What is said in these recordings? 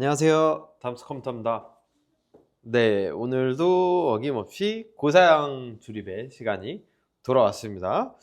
안녕하세요. 담스 컴퓨터입니다. 네, 오늘도 어김없이 고사양 조립의 시간이 돌아왔습니다.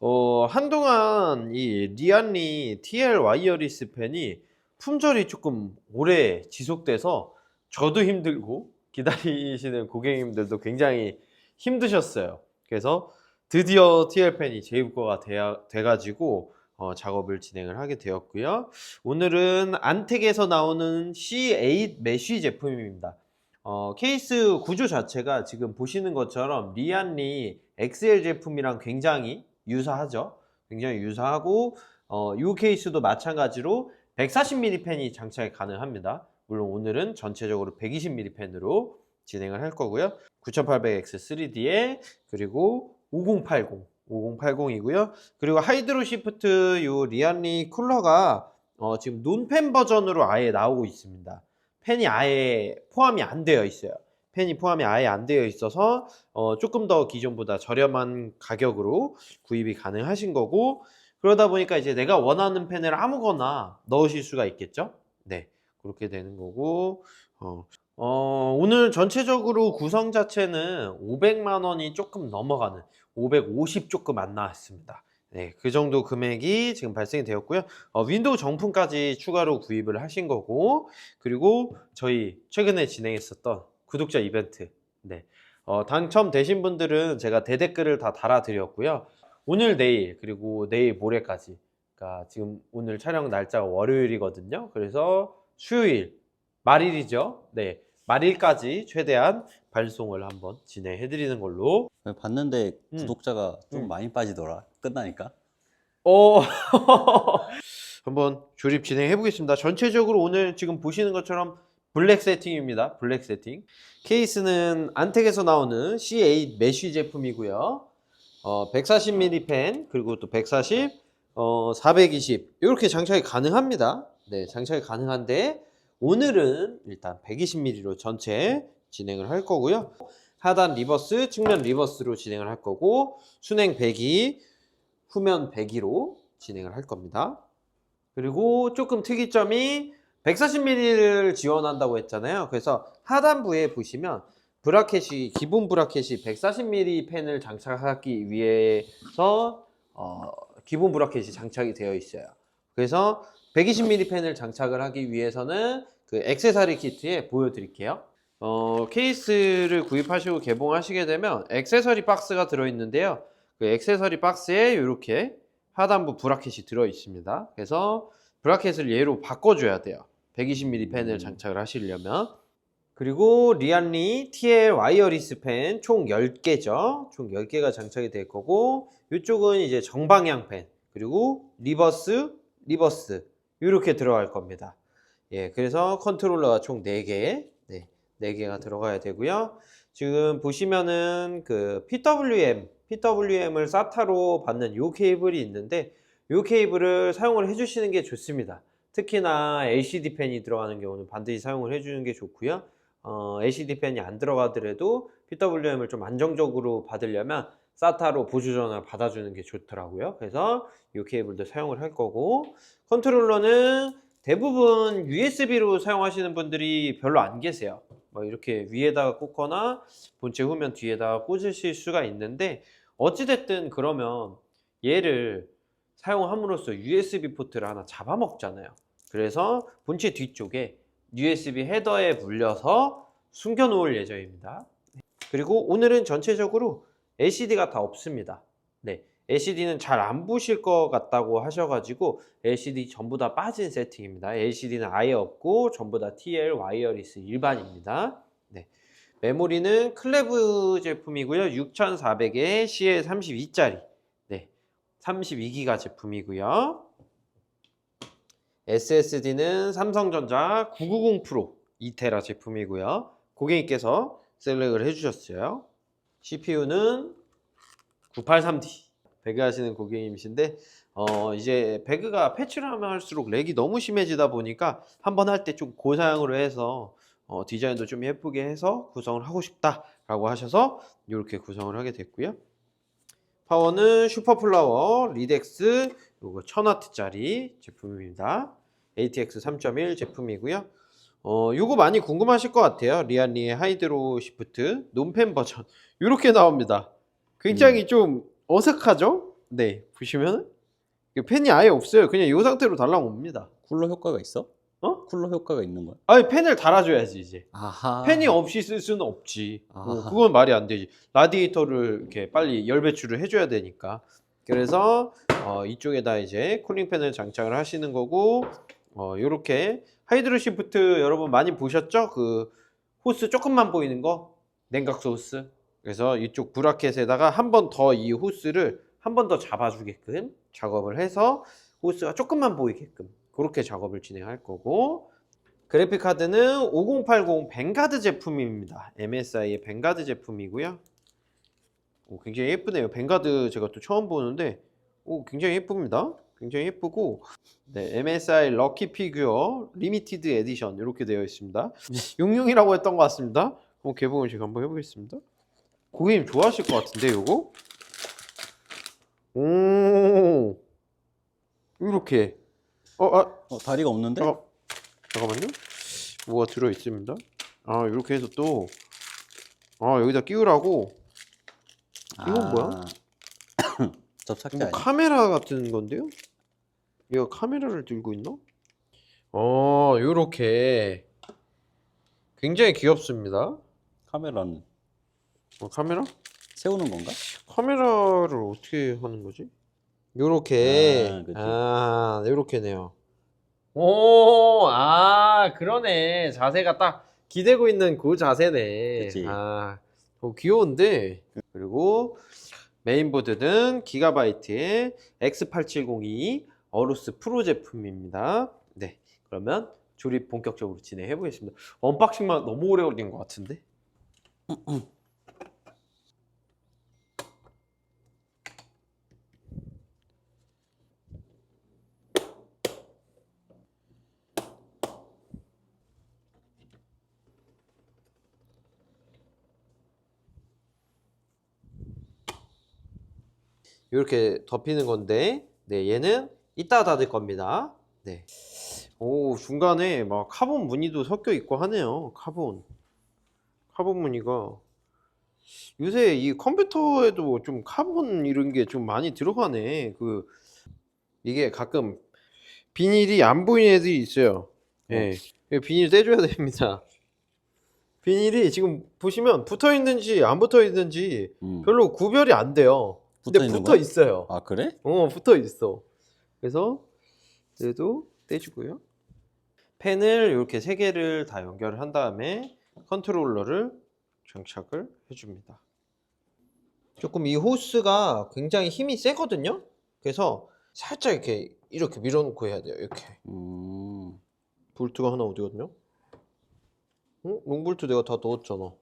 어, 한동안 이 리안리 TL 와이어리스 펜이 품절이 조금 오래 지속돼서 저도 힘들고 기다리시는 고객님들도 굉장히 힘드셨어요. 그래서 드디어 TL 펜이 재입고가 돼야- 돼가지고 어, 작업을 진행을 하게 되었고요. 오늘은 안텍에서 나오는 C8 메쉬 제품입니다. 어, 케이스 구조 자체가 지금 보시는 것처럼 리안리 XL 제품이랑 굉장히 유사하죠. 굉장히 유사하고 어, 이 케이스도 마찬가지로 140mm 펜이 장착이 가능합니다. 물론 오늘은 전체적으로 120mm 펜으로 진행을 할 거고요. 9800X3D에 그리고 5080 5080이고요. 그리고 하이드로 시프트 요 리안리 쿨러가 어, 지금 논펜 버전으로 아예 나오고 있습니다. 펜이 아예 포함이 안 되어 있어요. 펜이 포함이 아예 안 되어 있어서 어, 조금 더 기존보다 저렴한 가격으로 구입이 가능하신 거고 그러다 보니까 이제 내가 원하는 펜을 아무거나 넣으실 수가 있겠죠. 네, 그렇게 되는 거고 어, 어, 오늘 전체적으로 구성 자체는 500만 원이 조금 넘어가는 550 조금 안 나왔습니다. 네, 그 정도 금액이 지금 발생이 되었고요. 어, 윈도우 정품까지 추가로 구입을 하신 거고, 그리고 저희 최근에 진행했었던 구독자 이벤트, 네, 어, 당첨되신 분들은 제가 대댓글을 다 달아드렸고요. 오늘, 내일, 그리고 내일 모레까지, 그러니까 지금 오늘 촬영 날짜가 월요일이거든요. 그래서 수요일, 말일이죠. 네, 말일까지 최대한 발송을 한번 진행해 드리는 걸로 봤는데 음. 구독자가 좀 음. 많이 빠지더라. 끝나니까. 어 한번 조립 진행해 보겠습니다. 전체적으로 오늘 지금 보시는 것처럼 블랙 세팅입니다. 블랙 세팅. 케이스는 안텍에서 나오는 C8 메쉬 제품이고요. 어, 140mm 펜 그리고 또 140, 어, 420 이렇게 장착이 가능합니다. 네, 장착이 가능한데 오늘은 일단 120mm로 전체 진행을 할 거고요. 하단 리버스, 측면 리버스로 진행을 할 거고 순행 102, 후면 102로 진행을 할 겁니다. 그리고 조금 특이점이 140mm를 지원한다고 했잖아요. 그래서 하단부에 보시면 브라켓이 기본 브라켓이 140mm 펜을 장착하기 위해서 어, 기본 브라켓이 장착이 되어 있어요. 그래서 120mm 펜을 장착을 하기 위해서는 그 액세서리 키트에 보여드릴게요. 어, 케이스를 구입하시고 개봉하시게 되면 액세서리 박스가 들어있는데요. 그 액세서리 박스에 이렇게 하단부 브라켓이 들어 있습니다. 그래서 브라켓을 얘로 바꿔줘야 돼요. 120mm 펜을 장착을 하시려면. 그리고 리안리 TL 와이어리스 펜 총 10개죠. 총 10개가 장착이 될 거고 이쪽은 이제 정방향 펜 그리고 리버스, 리버스 이렇게 들어갈 겁니다. 예, 그래서 컨트롤러가 총 4개, 네, 4개가 들어가야 되고요. 지금 보시면은 그 PWM, PWM을 SATA로 받는 요 케이블이 있는데 요 케이블을 사용을 해주시는 게 좋습니다. 특히나 LCD 펜이 들어가는 경우는 반드시 사용을 해주는 게 좋고요. 어, LCD 펜이 안 들어가더라도 PWM을 좀 안정적으로 받으려면 SATA로 보조 전화를 받아주는 게 좋더라고요. 그래서 이 케이블도 사용을 할 거고 컨트롤러는 대부분 USB로 사용하시는 분들이 별로 안 계세요. 뭐 이렇게 위에다가 꽂거나 본체 후면 뒤에다가 꽂으실 수가 있는데 어찌됐든 그러면 얘를 사용함으로써 USB 포트를 하나 잡아먹잖아요. 그래서 본체 뒤쪽에 USB 헤더에 물려서 숨겨 놓을 예정입니다. 그리고 오늘은 전체적으로 LCD가 다 없습니다. 네. LCD는 잘 안 보실 것 같다고 하셔가지고 LCD 전부 다 빠진 세팅입니다. LCD는 아예 없고 전부 다 TL 와이어리스 일반입니다. 네. 메모리는 클레브 제품이고요. 6400에 CL32짜리. 네. 32기가 제품이고요. SSD는 삼성전자 990 프로 2테라 제품이고요. 고객님께서 셀렉을 해주셨어요. CPU는 983D. 배그 하시는 고객님이신데, 어, 이제 배그가 패치를 하면 할수록 렉이 너무 심해지다 보니까 한 번 할 때 좀 고사양으로 해서 어, 디자인도 좀 예쁘게 해서 구성을 하고 싶다라고 하셔서 이렇게 구성을 하게 됐고요. 파워는 슈퍼플라워 리덱스 요거 1000W짜리 제품입니다. ATX 3.1 제품이고요. 어, 요거 많이 궁금하실 것 같아요. 리안리의 하이드로 시프트 논펜 버전 이렇게 나옵니다. 굉장히 좀 어색하죠? 네, 보시면 펜이 아예 없어요. 그냥 이 상태로 달라옵니다. 쿨러 효과가 있어? 어? 쿨러 효과가 있는 거야? 아니 펜을 달아줘야지 이제. 아하. 펜이 없이 쓸 수는 없지. 아. 뭐 그건 말이 안 되지. 라디에이터를 이렇게 빨리 열 배출을 해줘야 되니까. 그래서 어, 이쪽에다 이제 쿨링팬을 장착을 하시는 거고, 어, 요렇게 하이드로 시프트 여러분 많이 보셨죠? 그 호스 조금만 보이는 거, 냉각수 호스. 그래서 이쪽 브라켓에다가 한 번 더 이 호스를 한 번 더 잡아주게끔 작업을 해서 호스가 조금만 보이게끔 그렇게 작업을 진행할 거고, 그래픽 카드는 5080 뱅가드 제품입니다. MSI의 뱅가드 제품이고요. 오, 굉장히 예쁘네요. 뱅가드 제가 또 처음 보는데 오, 굉장히 예쁩니다. 굉장히 예쁘고 네, MSI 럭키 피규어 리미티드 에디션 이렇게 되어 있습니다. 용용이라고 했던 것 같습니다. 어, 개봉을 제가 한번 해보겠습니다. 고객님 좋아하실 것 같은데 요거? 오 이렇게 어, 아, 어, 다리가 없는데? 잠깐, 잠깐만요. 뭐가 들어 있습니다. 아 이렇게 해서 또 아 여기다 끼우라고 이건 뭐야? 접착제 뭐 아니야? 카메라 같은 건데요? 얘가 카메라를 들고 있나? 어 요렇게 굉장히 귀엽습니다. 카메라는 어, 카메라? 세우는 건가? 카메라를 어떻게 하는 거지? 요렇게 아, 그치. 아 요렇게네요. 오, 아 그러네 자세가 딱 기대고 있는 그 자세네. 그치. 아, 어, 귀여운데 그리고 메인보드는 기가바이트의 X8702 어루스 프로 제품입니다. 네, 그러면 조립 본격적으로 진행해 보겠습니다. 언박싱만 너무 오래 걸린 것 같은데. 이렇게 덮이는 건데, 네, 얘는 이따 닫을 겁니다. 네. 오, 중간에 막 카본 무늬도 섞여 있고 하네요. 카본. 카본 무늬가. 요새 이 컴퓨터에도 좀 카본 이런 게 좀 많이 들어가네. 그, 이게 가끔 비닐이 안 보이는 애들이 있어요. 예. 이 비닐 떼줘야 됩니다. 비닐이 지금 보시면 붙어 있는지 안 붙어 있는지 음. 별로 구별이 안 돼요. 근데 붙어 있는 붙어 거야? 있어요. 아 그래? 어, 붙어 있어. 그래서 얘도 떼주고요. 펜을 이렇게 세 개를 다 연결을 한 다음에 컨트롤러를 장착을 해줍니다. 조금 이 호스가 굉장히 힘이 세거든요. 그래서 살짝 이렇게 이렇게 밀어놓고 해야 돼요. 이렇게 음. 볼트가 하나 어디거든요? 어? 롱볼트 내가 다 넣었잖아.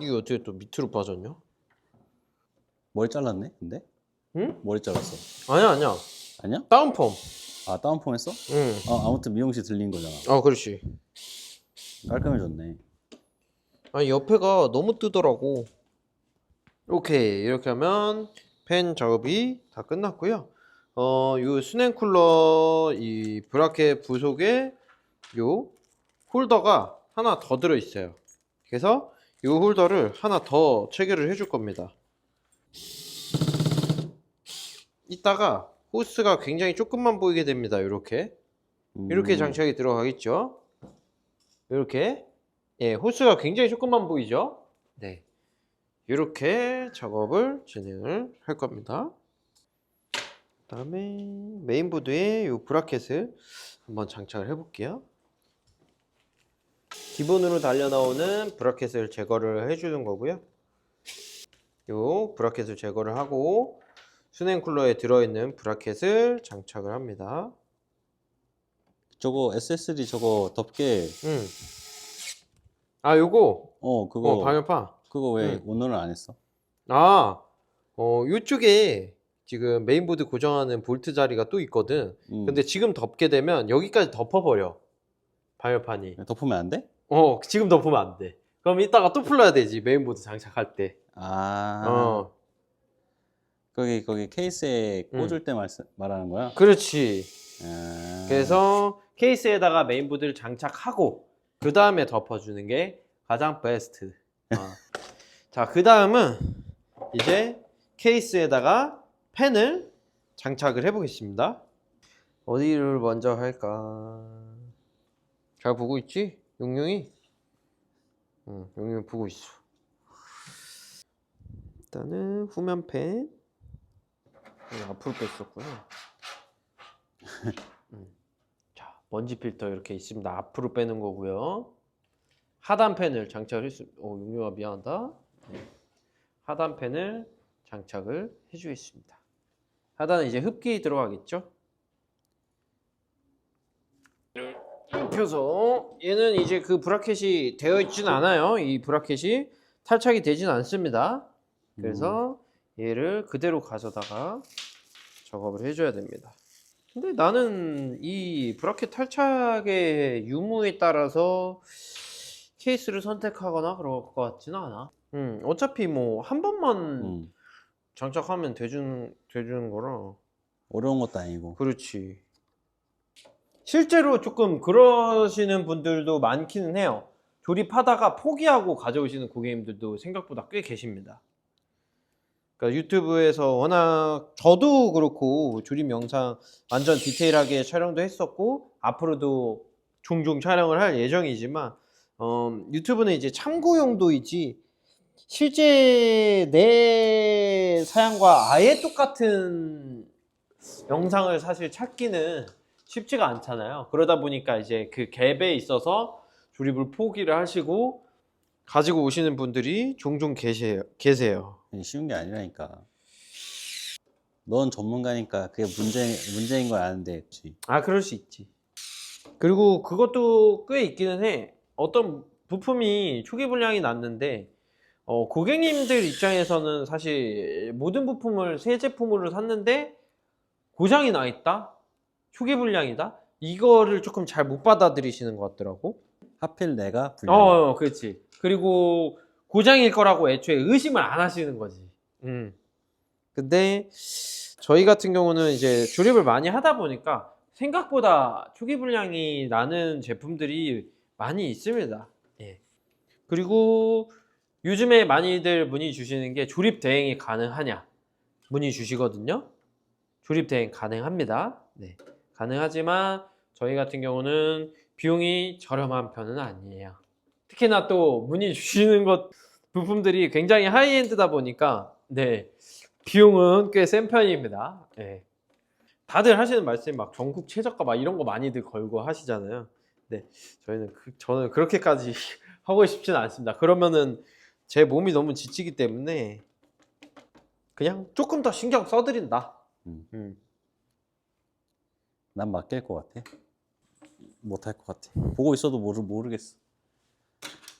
이게 어떻게 또 밑으로 빠졌냐? 머리 잘랐네? 근데? 응? 머리 잘랐어. 아니야 아니야. 아니야? 다운펌. 아 다운펌 했어? 응. 아 아무튼 미용실 들린 거잖아. 아 그렇지. 깔끔해졌네. 아니 옆에가 너무 뜨더라고. 오케이 이렇게 하면 펜 작업이 다 끝났고요. 어, 요 수냉 쿨러 이 브라켓 부속에 요 홀더가 하나 더 들어 있어요. 그래서 요 홀더를 하나 더 체결을 해줄 겁니다. 이따가 호스가 굉장히 조금만 보이게 됩니다. 이렇게 이렇게 음. 장착이 들어가겠죠. 이렇게 예, 호스가 굉장히 조금만 보이죠. 네, 이렇게 작업을 진행을 할 겁니다. 그다음에 메인보드에 이 브라켓을 한번 장착을 해볼게요. 기본으로 달려 나오는 브라켓을 제거를 해주는 거고요. 이 브라켓을 제거를 하고 수냉 쿨러에 들어있는 브라켓을 장착을 합니다. 저거 SSD 저거 덮개 응. 아, 요거, 어 그거 어, 방열판. 그거 왜 응. 오늘은 안 했어? 아, 어, 요쪽에 지금 메인보드 고정하는 볼트 자리가 또 있거든. 음. 근데 지금 덮게 되면 여기까지 덮어버려. 방열판이. 덮으면 안 돼? 어, 지금 덮으면 안 돼. 그럼 이따가 또 풀러야 되지, 메인보드 장착할 때. 아 어, 거기 거기 케이스에 응. 꽂을 때 말, 말하는 거야? 그렇지. 아. 그래서 케이스에다가 메인보드를 장착하고 그 다음에 덮어주는 게 가장 베스트. 아. 자, 그 다음은 이제 케이스에다가 펜을 장착을 해보겠습니다. 어디를 먼저 할까? 잘 보고 있지? 용용이? 응, 용용이 보고 있어. 일단은 후면 펜. 응, 앞으로 뺐었구나. 음. 자, 먼지 필터 이렇게 있습니다. 앞으로 빼는 거고요. 하단 펜을 장착을 했습니다. 어, 용용아 미안하다. 네. 하단 펜을 장착을 해주겠습니다. 하단은 이제 흡기 들어가겠죠? 펴서 얘는 이제 그 브라켓이 되어 있지는 않아요. 이 브라켓이 탈착이 되진 않습니다. 그래서 얘를 그대로 가져다가 작업을 해줘야 됩니다. 근데 나는 이 브라켓 탈착의 유무에 따라서 케이스를 선택하거나 그럴 것 같지는 않아. 음, 어차피 뭐 한 번만 음. 장착하면 되주는, 되주는 거라. 어려운 것도 아니고. 그렇지. 실제로 조금 그러시는 분들도 많기는 해요. 조립하다가 포기하고 가져오시는 고객님들도 생각보다 꽤 계십니다. 그러니까 유튜브에서 워낙 저도 그렇고 조립 영상 완전 디테일하게 촬영도 했었고 앞으로도 종종 촬영을 할 예정이지만 어, 유튜브는 이제 참고 용도이지 실제 내 사양과 아예 똑같은 영상을 사실 찾기는 쉽지가 않잖아요. 그러다 보니까 이제 그 갭에 있어서 조립을 포기를 하시고 가지고 오시는 분들이 종종 계세요. 계세요. 쉬운 게 아니라니까. 넌 전문가니까 그게 문제 문제인 걸 아는데. 그치? 아, 그럴 수 있지. 그리고 그것도 꽤 있기는 해. 어떤 부품이 초기 불량이 났는데, 어, 고객님들 입장에서는 사실 모든 부품을 새 제품으로 샀는데, 고장이 나 있다? 초기 불량이다? 이거를 조금 잘 못 받아들이시는 것 같더라고. 하필 내가 불량. 어, 그렇지. 그리고 고장일 거라고 애초에 의심을 안 하시는 거지. 음. 근데 저희 같은 경우는 이제 조립을 많이 하다 보니까 생각보다 초기 불량이 나는 제품들이 많이 있습니다. 예. 그리고 요즘에 많이들 문의 주시는 게 조립 대행이 가능하냐 문의 주시거든요. 조립 대행 가능합니다. 네. 가능하지만 저희 같은 경우는 비용이 저렴한 편은 아니에요. 특히나 또 문의 주시는 것 부품들이 굉장히 하이엔드다 보니까 네 비용은 꽤 센 편입니다. 네. 다들 하시는 말씀이 막 전국 최저가 막 이런 거 많이들 걸고 하시잖아요. 네 저희는 그, 저는 그렇게까지 하고 싶지는 않습니다. 그러면은 제 몸이 너무 지치기 때문에 그냥 조금 더 신경 써드린다. 음. 음. 난 맡길 것 같아. 못할 것 같아. 보고 있어도 모르 모르겠어.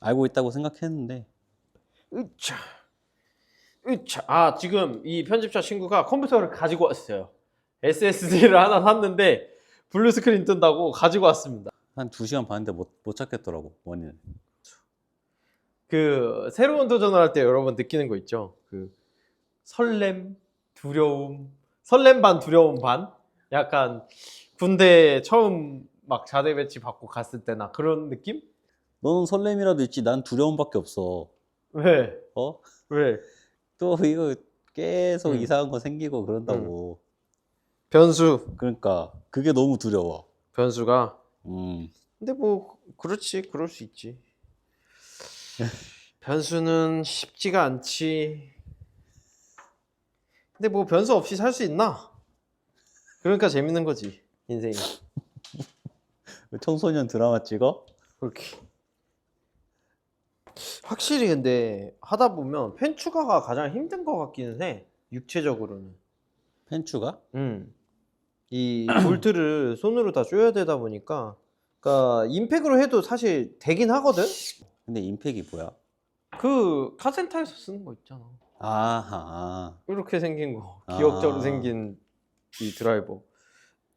알고 있다고 생각했는데 으차. 으차. 아, 지금 이 편집자 친구가 컴퓨터를 가지고 왔어요. SSD를 하나 샀는데 블루 스크린 뜬다고 가지고 왔습니다. 한두 시간 봤는데 못, 못 찾겠더라고 원인을. 그 새로운 도전을 할 때 여러분 느끼는 거 있죠? 그 설렘, 두려움, 설렘 반 두려움 반? 약간 군대 처음 막 자대 배치 받고 갔을 때나 그런 느낌? 너는 설렘이라도 있지. 난 두려움밖에 없어. 왜? 어? 왜? 또 이거 계속 음. 이상한 거 생기고 그런다고. 변수. 그러니까 그게 너무 두려워. 변수가 음. 근데 뭐 그렇지 그럴 수 있지 변수는 쉽지가 않지 근데 뭐 변수 없이 살 수 있나 그러니까 재밌는 거지 인생이 청소년 드라마 찍어? 그렇게 확실히 근데 하다 보면 펜 추가가 가장 힘든 것 같기는 해 육체적으로는 펜추가? 음. 이 볼트를 손으로 다 조여야 되다 보니까 그러니까 임팩으로 해도 사실 되긴 하거든 근데 임팩이 뭐야? 그 카센터에서 쓰는 거 있잖아. 아하. 이렇게 생긴 거, 기억적으로 아. 생긴 이 드라이버.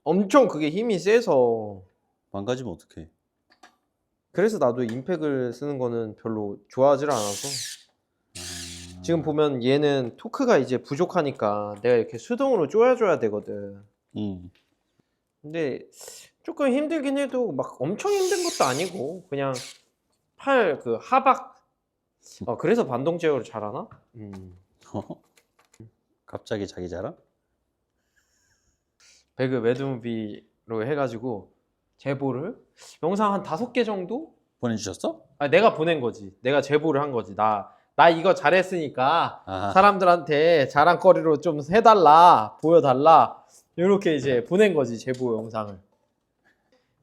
엄청 그게 힘이 세서 망가지면 어떡해? 그래서 나도 임팩을 쓰는 거는 별로 좋아하지 않아서 아. 지금 보면 얘는 토크가 이제 부족하니까 내가 이렇게 수동으로 조여줘야 되거든. 음. 근데 조금 힘들긴 해도 막 엄청 힘든 것도 아니고 그냥 팔 그 하박 어 그래서 반동 제어를 잘하나? 음. 갑자기 자기 자랑? 배그 매드무비로 해가지고 제보를 영상 한 다섯 개 정도? 보내주셨어? 아 내가 보낸 거지. 내가 제보를 한 거지. 나 나 이거 잘했으니까 아, 사람들한테 자랑거리로 좀 해달라, 보여달라. 이렇게 이제 보낸 거지 제보 영상을.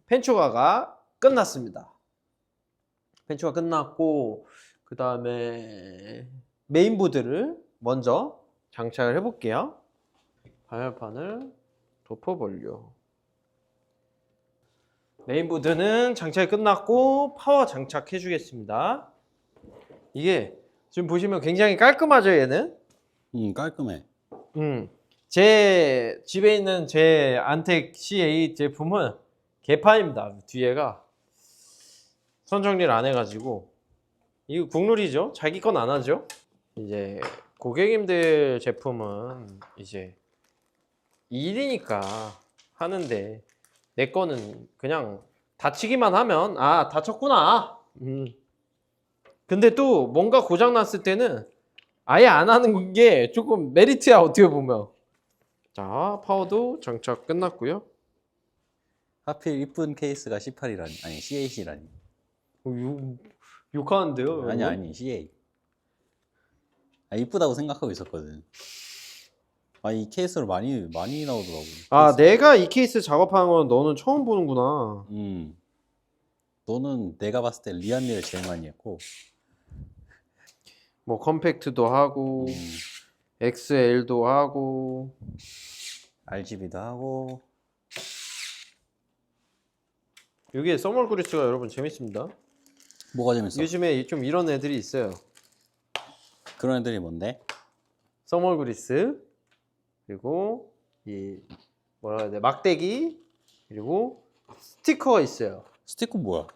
펜초가가 끝났습니다. 펜초가 끝났고 그 다음에 메인보드를 먼저 장착을 해볼게요. 방열판을 덮어버려. 메인보드는 장착이 끝났고 파워 장착해 주겠습니다. 이게 지금 보시면 굉장히 깔끔하죠 얘는? 음 깔끔해. 음. 제 집에 있는 제 안텍 C8 제품은 개판입니다. 뒤에가 선 정리를 안 해가지고 이거 국룰이죠. 자기 건 안 하죠. 이제 고객님들 제품은 이제 일이니까 하는데 내 거는 그냥 다치기만 하면 아 다쳤구나. 음. 근데 또 뭔가 고장 났을 때는 아예 안 하는 게 조금 메리트야 어떻게 보면. 자 파워도 장착 끝났고요. 하필 이쁜 케이스가 C8이라니 아니 C8이라니. 어, 욕, 욕하는데요? 아니 여러분? 아니 C8. 아 이쁘다고 생각하고 있었거든. 아 이 케이스로 많이 많이 나오더라고. 아 케이스. 내가 이 케이스 작업하는 건 너는 처음 보는구나. 음. 너는 내가 봤을 때 리안미를 제일 많이 했고. 뭐 컴팩트도 하고 음, XL도 하고 RGB도 하고. 이게 써멀 그리스가 여러분 재밌습니다. 뭐가 재밌어? 요즘에 좀 이런 애들이 있어요. 그런 애들이 뭔데? 써멀 그리스 그리고 이 뭐라 해야 돼 막대기 그리고 스티커가 있어요. 스티커 뭐야?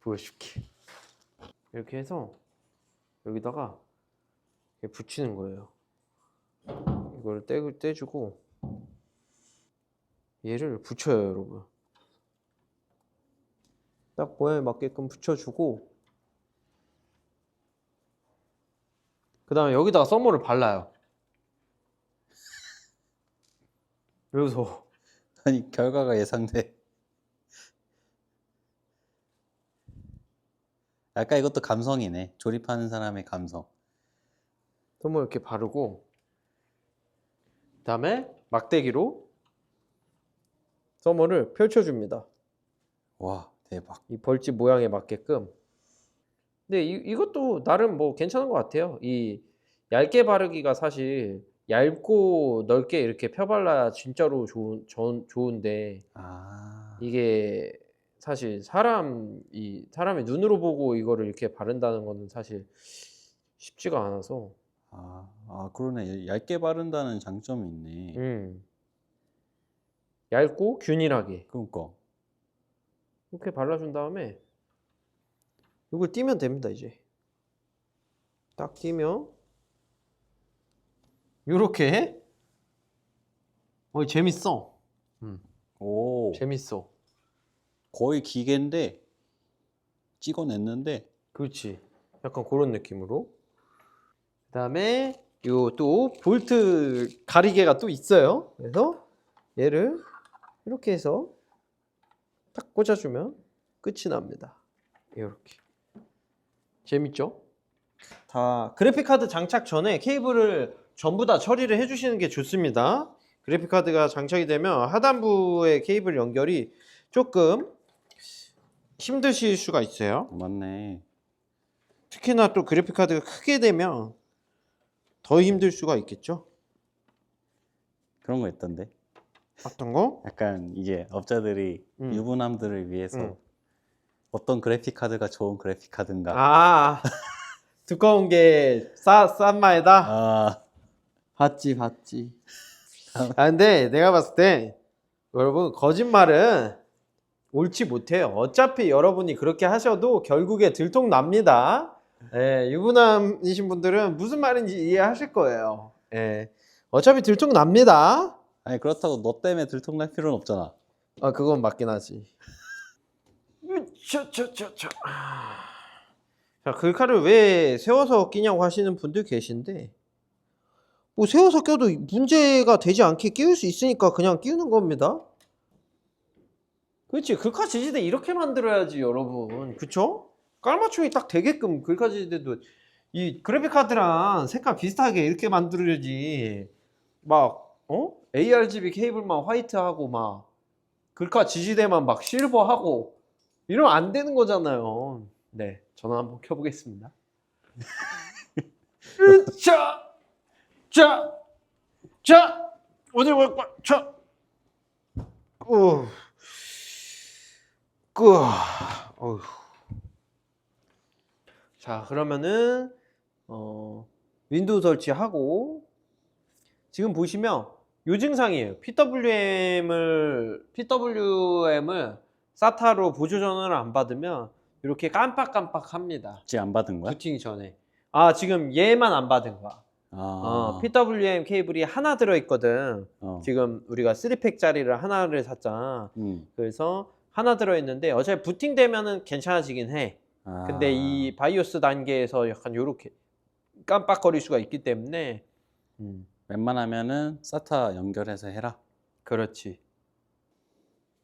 보여줄게. 이렇게 해서 여기다가 붙이는 거예요. 이걸 떼, 떼주고 얘를 붙여요, 여러분. 딱 모양에 맞게끔 붙여주고 그 다음에 여기다가 썸머를 발라요. 왜 웃어? 아니 결과가 예상돼. 약간 이것도 감성이네. 조립하는 사람의 감성. 썸머 이렇게 바르고 그 다음에 막대기로 썸머를 펼쳐줍니다. 와 대박. 이 벌집 모양에 맞게끔. 근데 이, 이것도 나름 뭐 괜찮은 것 같아요. 이 얇게 바르기가 사실 얇고 넓게 이렇게 펴발라야 진짜로 좋은, 좋은, 좋은데 아 이게 사실 사람 이 사람의 눈으로 보고 이거를 이렇게 바른다는 거는 사실 쉽지가 않아서 아, 아 그러네. 얇게 바른다는 장점이 있네. 음. 얇고 균일하게 그러니까 이렇게 발라준 다음에 이걸 띄면 됩니다 이제 딱 띄면 요렇게 어 재밌어. 오. 재밌어. 거의 기계인데 찍어냈는데. 그렇지. 약간 그런 느낌으로. 그 다음에 요 또 볼트 가리개가 또 있어요. 그래서 얘를 이렇게 해서 딱 꽂아주면 끝이 납니다. 이렇게. 재밌죠? 다 그래픽 카드 장착 전에 케이블을 전부 다 처리를 해주시는 게 좋습니다. 그래픽 카드가 장착이 되면 하단부의 케이블 연결이 조금 힘드실 수가 있어요. 맞네. 특히나 또 그래픽 카드가 크게 되면 더 힘들 수가 있겠죠. 그런 거 있던데. 어떤 거? 약간 이제 업자들이 음. 유부남들을 위해서 음. 어떤 그래픽 카드가 좋은 그래픽 카드인가. 아 두꺼운 게싼 마에다. 아, 봤지 봤지 아 근데 내가 봤을 때 여러분 거짓말은 옳지 못해요 어차피 여러분이 그렇게 하셔도 결국에 들통 납니다 예, 유부남이신 분들은 무슨 말인지 이해하실 거예요 예, 어차피 들통 납니다 아니 그렇다고 너 때문에 들통날 필요는 없잖아. 아 그건 맞긴 하지. 저 저 저 저. 자 글카를 왜 세워서 끼냐고 하시는 분들 계신데 뭐 세워서 껴도 문제가 되지 않게 끼울 수 있으니까 그냥 끼우는 겁니다. 그렇지 글카 지지대 이렇게 만들어야지 여러분 그쵸? 깔맞춤이 딱 되게끔 글카 지지대도 이 그래픽 카드랑 색깔 비슷하게 이렇게 만들어야지 막 어? ARGB 케이블만 화이트하고 막 글카 지지대만 막 실버하고 이러면 안 되는 거잖아요. 네, 전화 한번 켜보겠습니다. 자, 자, 자, 어디 볼 거야? 자, 우, 끄, 어휴. 자, 그러면은 어, 윈도우 설치하고 지금 보시면 요 증상이에요. PWM을 PWM을 사타로 보조 전원을 안 받으면 이렇게 깜빡깜빡합니다. 혹시 안 받은 거야? 부팅 전에. 아 지금 얘만 안 받은 거야. 아, 어, PWM 케이블이 하나 들어 있거든. 어. 지금 우리가 3팩짜리를 하나를 샀잖아. 음. 그래서 하나 들어 있는데 어차피 부팅 되면은 괜찮아지긴 해. 아. 근데 이 바이오스 단계에서 약간 요렇게 깜빡거릴 수가 있기 때문에 음, 웬만하면은 사타 연결해서 해라. 그렇지.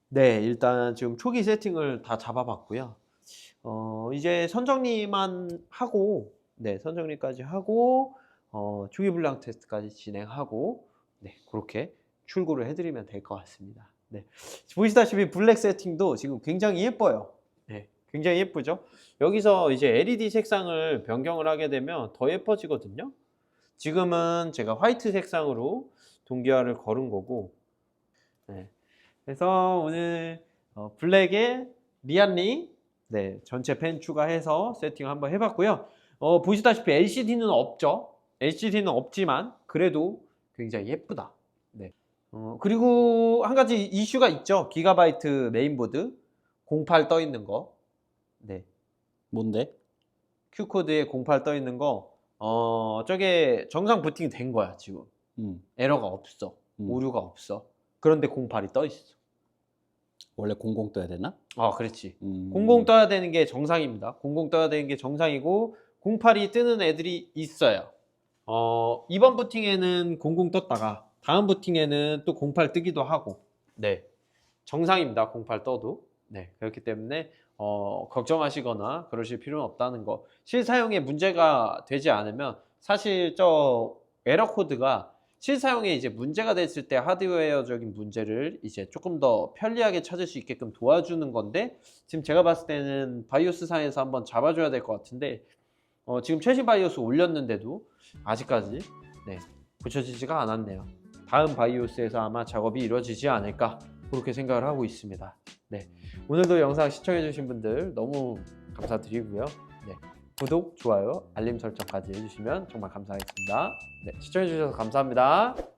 네, 일단 지금 초기 세팅을 다 잡아봤고요. 어, 이제 선정리만 하고, 네, 선정리까지 하고, 어, 주기 불량 테스트까지 진행하고, 네, 그렇게 출고를 해드리면 될 것 같습니다. 네, 보시다시피 블랙 세팅도 지금 굉장히 예뻐요. 네, 굉장히 예쁘죠? 여기서 이제 LED 색상을 변경을 하게 되면 더 예뻐지거든요. 지금은 제가 화이트 색상으로 동기화를 걸은 거고, 네. 그래서 오늘 어, 블랙에 리안리 네, 전체 펜 추가해서 세팅을 한번 해봤고요. 어, 보시다시피 LCD는 없죠. LCD는 없지만 그래도 굉장히 예쁘다. 네. 어, 그리고 한 가지 이슈가 있죠. 기가바이트 메인보드 08 떠 있는 거. 네. 뭔데? Q코드에 08 떠 있는 거. 어, 저게 정상 부팅이 된 거야, 지금. 음. 에러가 없어. 음. 오류가 없어. 그런데 08이 떠 있어. 원래 00 떠야 되나? 아, 그렇지. 음. 00 떠야 되는 게 정상입니다. 00 떠야 되는 게 정상이고 08이 뜨는 애들이 있어요. 어, 이번 부팅에는 00 떴다가 다음 부팅에는 또 08 뜨기도 하고. 네. 정상입니다. 08 떠도. 네. 그렇기 때문에 어, 걱정하시거나 그러실 필요는 없다는 거. 실사용에 문제가 되지 않으면 사실 저 에러 코드가 실사용에 이제 문제가 됐을 때 하드웨어적인 문제를 이제 조금 더 편리하게 찾을 수 있게끔 도와주는 건데 지금 제가 봤을 때는 바이오스 상에서 한번 잡아줘야 될 것 같은데 어, 지금 최신 바이오스 올렸는데도 아직까지 네, 고쳐지지가 않았네요. 다음 바이오스에서 아마 작업이 이루어지지 않을까 그렇게 생각을 하고 있습니다. 네, 오늘도 영상 시청해주신 분들 너무 감사드리고요. 네, 구독, 좋아요, 알림 설정까지 해주시면 정말 감사하겠습니다. 네, 시청해주셔서 감사합니다.